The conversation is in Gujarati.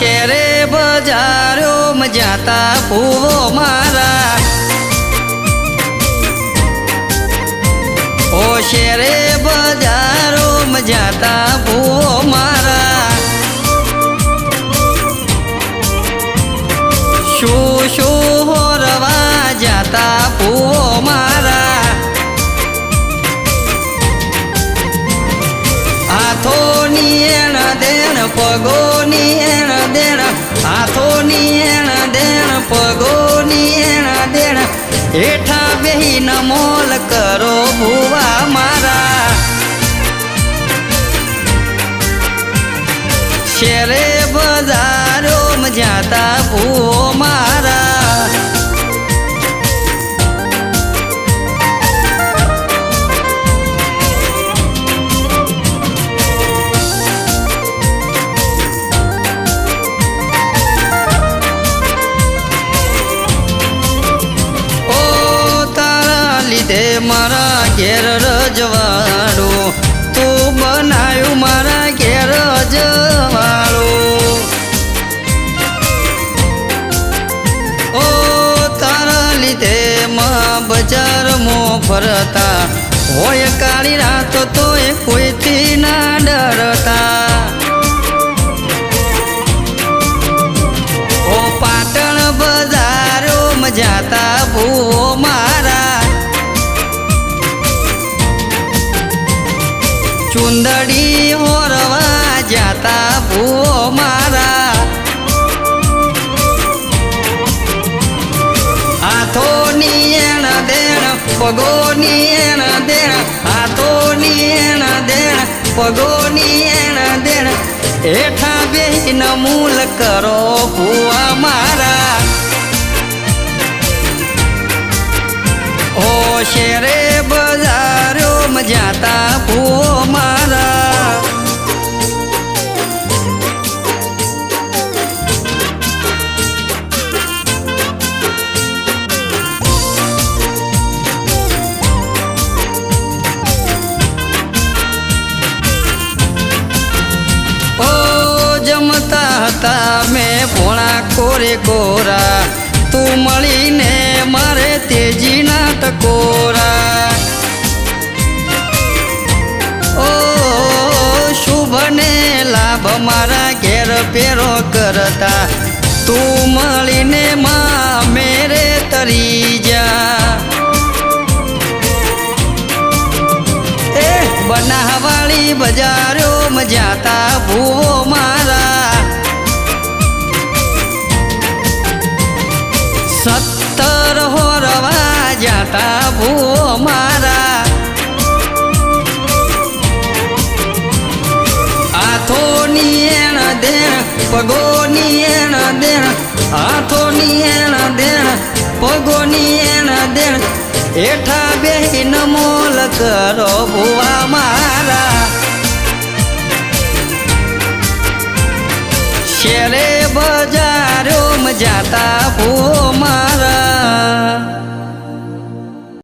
બજારો મજાતા ફૂવો મારા. ઓ શેરે બજારો મજાતા ફૂવો મારા. શું શું હોરવા જાતા ભૂવો મારા. દેણ પગોની એણ દેણ, હાથોની એણ દેણ, પગોની એણ દેણ. હેઠા બેહી નમોલ કરો ભુવા મારા. શેરે બજારો જાતા ભૂવો મારા. લીધે મારા ઘેર રજવાડો. તું બનાવ્યું મારા ઘેર રજવાડો. ઓ, તારા લીધે મા બજારમાં ફરતા હોય કાળી રાત તો એ કોઈથી ના ડરતા. ઓ પાટણ બજારો જાતા ભૂવો ચુંદડી હોરવા જાતા ભૂવો મારા. હાથોની એણ દેણ, પગોની એણ દેણ, હાથોની એણ દેણ, પગોની એણ દેણ. હેઠા બેહીન મૂલ કરો ભૂવા મારા. ઓ શેરે બજારો જાતા ભૂવો મારા. જમતા હતા મેં ભોળા કોરે કોરા. તું મળીને મારે તેજીના ટકોરા. મારા ઘેર પેરો કરતા. તું મળીને મા મેરે તરી જા. એ બનાવાળી બજારો મજાતા ભૂવો મારા. સત્તર હોરવા જાતા ભૂવો મારા. પગોની એણ દેણ, હાથોની એણ દેણ, પગોની એણ દેણ. હેઠા બેહી મોલ કરો ભુવા મારા. શેરે બજારો જાતા ભૂવો મારા.